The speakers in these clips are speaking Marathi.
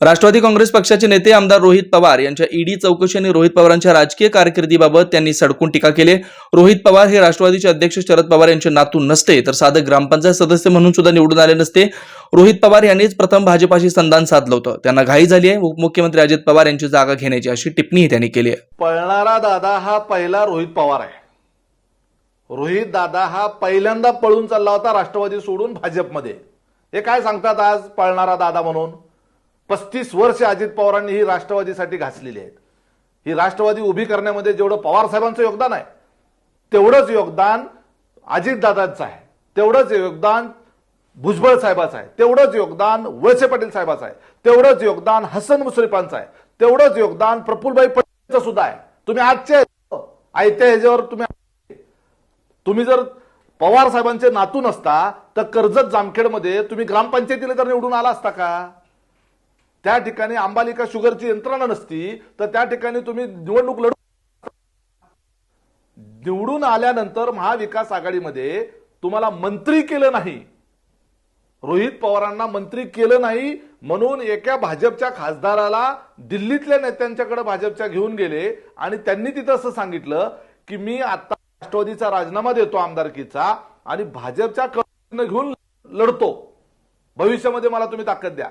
राष्ट्रवादी काँग्रेस पक्षाचे नेते आमदार रोहित पवार यांच्या ईडी चौकशी आणि रोहित पवारांच्या राजकीय कारकिर्दीबाबत त्यांनी सडकून टीका केली. रोहित पवार हे राष्ट्रवादीचे अध्यक्ष शरद पवार यांचे नातू नसते तर साधं ग्रामपंचायत सदस्य म्हणून सुद्धा निवडून आले नसते. रोहित पवार यांनीच प्रथम भाजपाशी संधान साधलं होतं. त्यांना घाई झाली आहे. उपमुख्यमंत्री अजित पवार यांची जागा घेण्याची अशी टिप्पणीही त्यांनी केली आहे. पळणारा दादा हा पहिला रोहित पवार आहे. रोहित दादा हा पहिल्यांदा पळून चालला होता राष्ट्रवादी सोडून भाजपमध्ये. हे काय सांगतात आज पळणारा दादा म्हणून? पस्तीस वर्ष अजित पवारांनी ही राष्ट्रवादीसाठी घासलेली आहेत. ही राष्ट्रवादी उभी करण्यामध्ये जेवढं पवार साहेबांचं योगदान आहे तेवढंच योगदान अजितदादांचं आहे. तेवढंच योगदान भुजबळ साहेबाचं आहे. तेवढंच योगदान वळसे पाटील साहेबाचं आहे. तेवढंच योगदान हसन मुश्रीफांचं आहे. तेवढंच योगदान प्रफुलबाई पटेलचं सुद्धा आहे. तुम्ही आजच्या आयत्या ह्याच्यावर तुम्ही तुम्ही जर पवार साहेबांचे नातू नसता तर कर्जत जामखेडमध्ये तुम्ही ग्रामपंचायतीला तर निवडून आला असता का? त्या ठिकाणी अंबालिका शुगरची यंत्रणा नसती तर त्या ठिकाणी तुम्ही निवडणूक लढू निवडून आल्यानंतर महाविकास आघाडीमध्ये तुम्हाला मंत्री केलं नाही. रोहित पवारांना मंत्री केलं नाही म्हणून एका भाजपच्या खासदाराला दिल्लीतल्या नेत्यांच्याकडे भाजपच्या घेऊन गेले आणि त्यांनी तिथं असं सांगितलं की मी आता राष्ट्रवादीचा राजीनामा देतो आमदारकीचा आणि भाजपच्या घेऊन लढतो. भविष्यामध्ये मला तुम्ही ताकद द्या.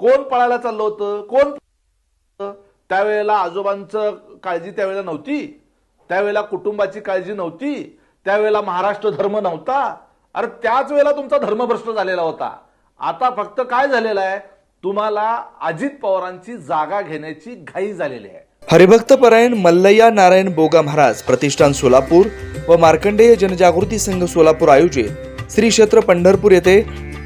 कोण पळायला चाललं होतं? कोण त्यावेळेला आजोबांचं काळजी त्यावेळेला नव्हती. त्यावेळेला कुटुंबाची काळजी नव्हती. त्यावेळेला महाराष्ट्र धर्म नव्हता. अरे त्याच वेळेला तुमचा धर्मभ्रष्ट झालेला होता. आता फक्त काय झालेलं आहे? तुम्हाला अजित पवारांची जागा घेण्याची घाई झालेली आहे. हरिभक्त परायण मल्लय्या नारायण बोगा महाराज प्रतिष्ठान सोलापूर व मार्कंडेय जनजागृती संघ सोलापूर आयोजित श्री क्षेत्र पंढरपूर येथे